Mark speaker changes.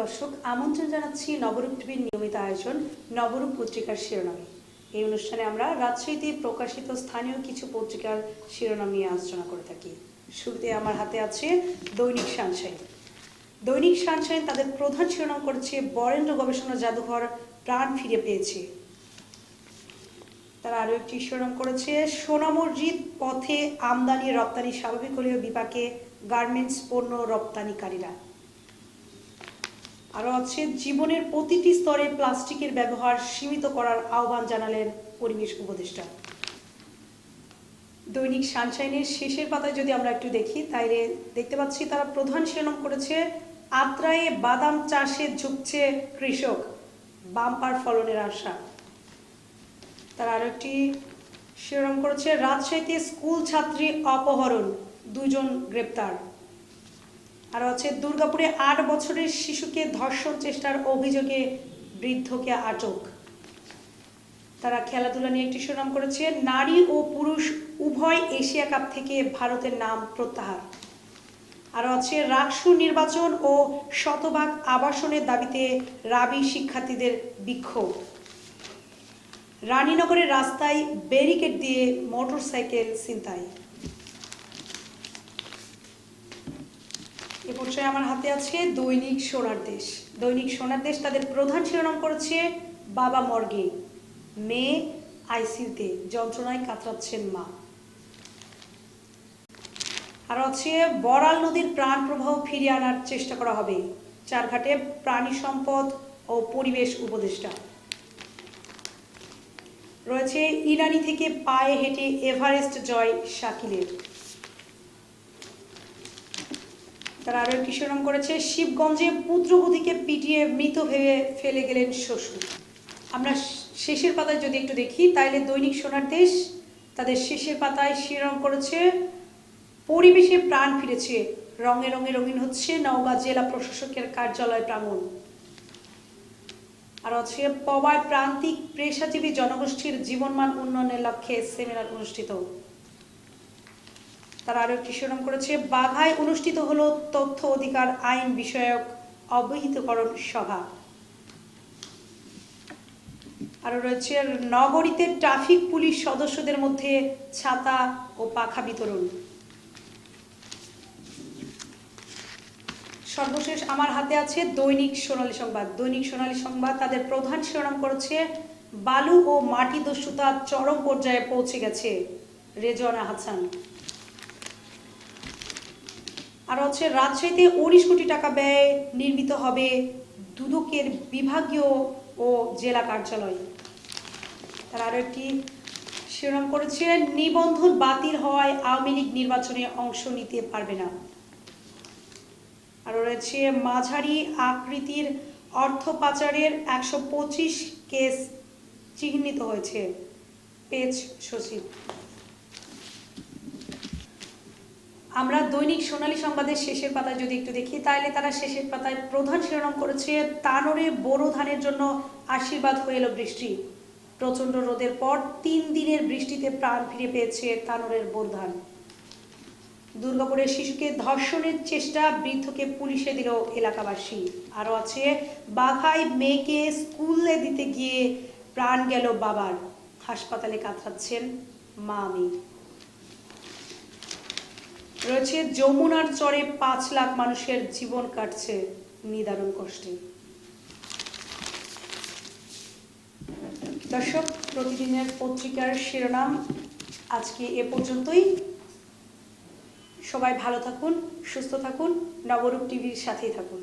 Speaker 1: দর্শক, আমন্ত্রণ জানাচ্ছি নবরূপ টিভির নিয়মিত আয়োজন, নবরূপ পত্রিকার শিরোনামে। এই অনুষ্ঠানে আমরা রাজশাহীতে প্রকাশিত স্থানীয় কিছু পত্রিকার শিরোনাম নিয়ে আলোচনা করে থাকি। শুরুতে আমার হাতে আছে দৈনিক সানশাইন। দৈনিক সানশাইন তাদের প্রধান শিরোনাম করেছে, বরেন্দ্র গবেষণা জাদুঘর প্রাণ ফিরে পেয়েছে। তারা আরও একটি শিরোনাম করেছে সোনা মসজিদ পথে আমদানি রপ্তানি স্বাভাবিক হলেও বিপাকে, গার্মেন্টস পণ্য রপ্তানিকারীরা। আরও আছে, জীবনের প্রতিটি স্তরে প্লাস্টিকের ব্যবহার সীমিত করার আহ্বান জানালেন পরিবেশ উপদেষ্টা। দৈনিক সানশাইনের শেষের পাতায় যদি আমরা একটু দেখি, তাইলে দেখতে পাচ্ছি তারা প্রধান শিরোনাম করেছে, আত্রায়ে বাদাম চাষে ঝুঁকছে কৃষক, বাম্পার ফলনের আশা। তার আরও একটি শিরোনাম করেছে, রাজশাহীতে স্কুল ছাত্রী অপহরণ, দুজন গ্রেপ্তার। আর হচ্ছে দুর্গাপুরে আট বছরের শিশুকে ধর্ষণ চেষ্টার অভিযোগে বৃদ্ধকে আটক। তারা খেলাধুলা নিয়ে একটি শিরোনাম করেছে। নারী ও পুরুষ উভয় এশিয়া কাপ থেকে ভারতের নাম প্রত্যাহার। আরও আছে রাকসু নির্বাচন ও শতভাগ আবাসনের দাবিতে রাবি শিক্ষার্থীদের বিক্ষোভ। রানীনগরের রাস্তায় ব্যারিকেড দিয়ে মোটরসাইকেল ছিনতাই। এ পর্যায়ে আমার হাতে আছে দৈনিক সোনার দেশ। দৈনিক সোনার দেশ তাদের প্রধান শিরোনাম করেছে বাবা মর্গে। মেয়ে আইসিউতে যন্ত্রণায় কাতরাচ্ছেন মা। আর হচ্ছে বড়াল নদীর প্রাণ প্রবাহ ফিরিয়ে আনার চেষ্টা করা হবে। চারঘাটে প্রাণী সম্পদ ও পরিবেশ উপদেষ্টা। রয়েছে, ইরানি থেকে পায়ে হেঁটে এভারেস্ট জয় শাকিলের। তারা আরও একটি শিরোনাম করেছে। শিবগঞ্জে পুত্রবধূকে পিটিয়ে মৃত ভেবে ফেলে গেলেন শ্বশুর। আমরা শেষের পাতায় যদি একটু দেখি, তাইলে দৈনিক সোনার দেশ তাদের শেষের পাতায় শিরোনাম করেছে, পরিবেশে প্রাণ ফিরেছে, রঙে রঙে রঙিন হচ্ছে নওগাঁ জেলা প্রশাসকের কার্যালয় প্রাঙ্গণ। আর হচ্ছে, পবায় প্রান্তিক পেশাজীবী জনগোষ্ঠীর জীবনমান উন্নয়নের লক্ষ্যে সেমিনার অনুষ্ঠিত। তারা আরও একটি শিরোনাম করেছে বাঘায় অনুষ্ঠিত হলো তথ্য অধিকার আইন বিষয়ক অবহিতকরণ সভা। আরও রয়েছে, নগরীতে ট্রাফিক পুলিশ সদস্যদের মধ্যে ছাতা ও পাখা বিতরণ। সর্বশেষ আমার হাতে আছে দৈনিক সোনালী সংবাদ। দৈনিক সোনালী সংবাদ তাদের প্রধান শিরোনাম করেছে, বালু ও মাটি দস্যুতা চরম পর্যায়ে পৌঁছে গেছে রেজওয়ানা হাসান। আর হচ্ছে রাজশাহীতে উনিশ কোটি টাকা ব্যয়ে নির্মিত হবে দুদকের বিভাগীয় ও জেলা কার্যালয়। তার আরও একটি শিরোনাম করেছে, নিবন্ধন বাতিল হওয়ায় আওয়ামী লীগ নির্বাচনে অংশ নিতে পারবে না। আরও রয়েছে, মাঝারি আকৃতির অর্থ পাচারের একশো পঁচিশ কেস চিহ্নিত হয়েছে। পেজ সচিব। আমরা দৈনিক সোনালী সংবাদের শেষের পাতায় যদি একটু দেখি তাহলে তারা শেষের পাতায় প্রধান শিরোনাম করেছে, তানোরে বোরো ধানের জন্য আশীর্বাদ হয়ে এলো বৃষ্টি। প্রচণ্ড রোদের পর তিন দিনের বৃষ্টিতে প্রাণ ফিরে পেয়েছে তানোরের বোর ধান। দুর্গাপুরের শিশুকে ধর্ষণের চেষ্টা বৃদ্ধকে পুলিশে দিল এলাকাবাসী। আরও আছে, বাঘাই মেয়েকে স্কুলে দিতে গিয়ে প্রাণ গেল বাবার। হাসপাতালে কাতরাচ্ছেন মা আমি রয়েছে, যমুনার চরে পাঁচ লাখ মানুষের জীবন কাটছে নিদারুণ কষ্টে। দর্শক, প্রতিদিনের পত্রিকার শিরোনাম আজকে এ পর্যন্তই। সবাই ভালো থাকুন, সুস্থ থাকুন, নবরূপ টিভির সাথেই থাকুন।